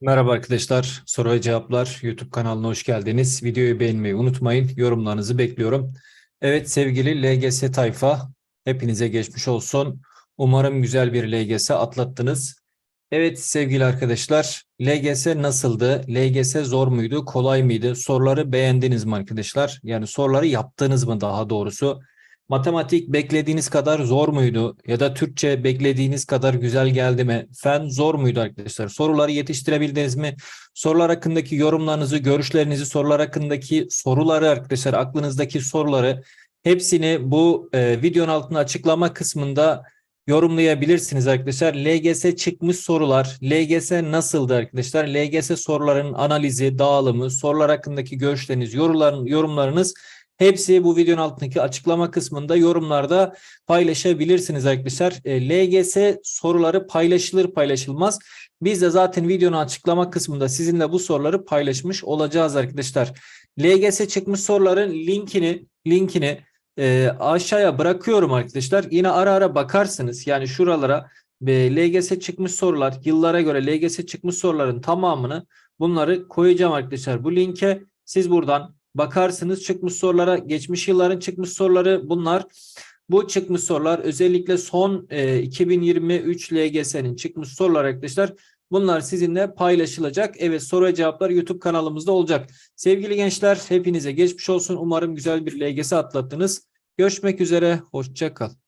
Merhaba arkadaşlar. Soru ve cevaplar YouTube kanalına hoş geldiniz. Videoyu beğenmeyi unutmayın. Yorumlarınızı bekliyorum. Evet sevgili LGS tayfa, hepinize geçmiş olsun. Umarım güzel bir LGS atlattınız. Evet sevgili arkadaşlar, LGS nasıldı? LGS zor muydu, kolay mıydı? Soruları beğendiniz mi arkadaşlar? Yani soruları yaptınız mı daha doğrusu? Matematik beklediğiniz kadar zor muydu? Ya da Türkçe beklediğiniz kadar güzel geldi mi? Fen zor muydu arkadaşlar? Soruları yetiştirebildiniz mi? Sorular hakkındaki yorumlarınızı, görüşlerinizi, sorular hakkındaki soruları arkadaşlar, aklınızdaki soruları hepsini bu e, videonun altına açıklama kısmında yorumlayabilirsiniz arkadaşlar. LGS çıkmış sorular, LGS nasıldı arkadaşlar? LGS soruların analizi, dağılımı, sorular hakkındaki görüşleriniz, yorumların, yorumlarınız hepsi bu videonun altındaki açıklama kısmında yorumlarda paylaşabilirsiniz arkadaşlar. E, LGS soruları paylaşılır paylaşılmaz. Biz de zaten videonun açıklama kısmında sizinle bu soruları paylaşmış olacağız arkadaşlar. LGS çıkmış soruların linkini linkini e, aşağıya bırakıyorum arkadaşlar. Yine ara ara bakarsınız. Yani şuralara e, LGS çıkmış sorular, yıllara göre LGS çıkmış soruların tamamını bunları koyacağım arkadaşlar. Bu linke siz buradan bakarsınız çıkmış sorulara, geçmiş yılların çıkmış soruları bunlar. Bu çıkmış sorular özellikle son e, 2023 LGS'nin çıkmış sorular arkadaşlar. Bunlar sizinle paylaşılacak. Evet soru ve cevaplar YouTube kanalımızda olacak. Sevgili gençler hepinize geçmiş olsun. Umarım güzel bir LGS atlattınız. Görüşmek üzere. Hoşça.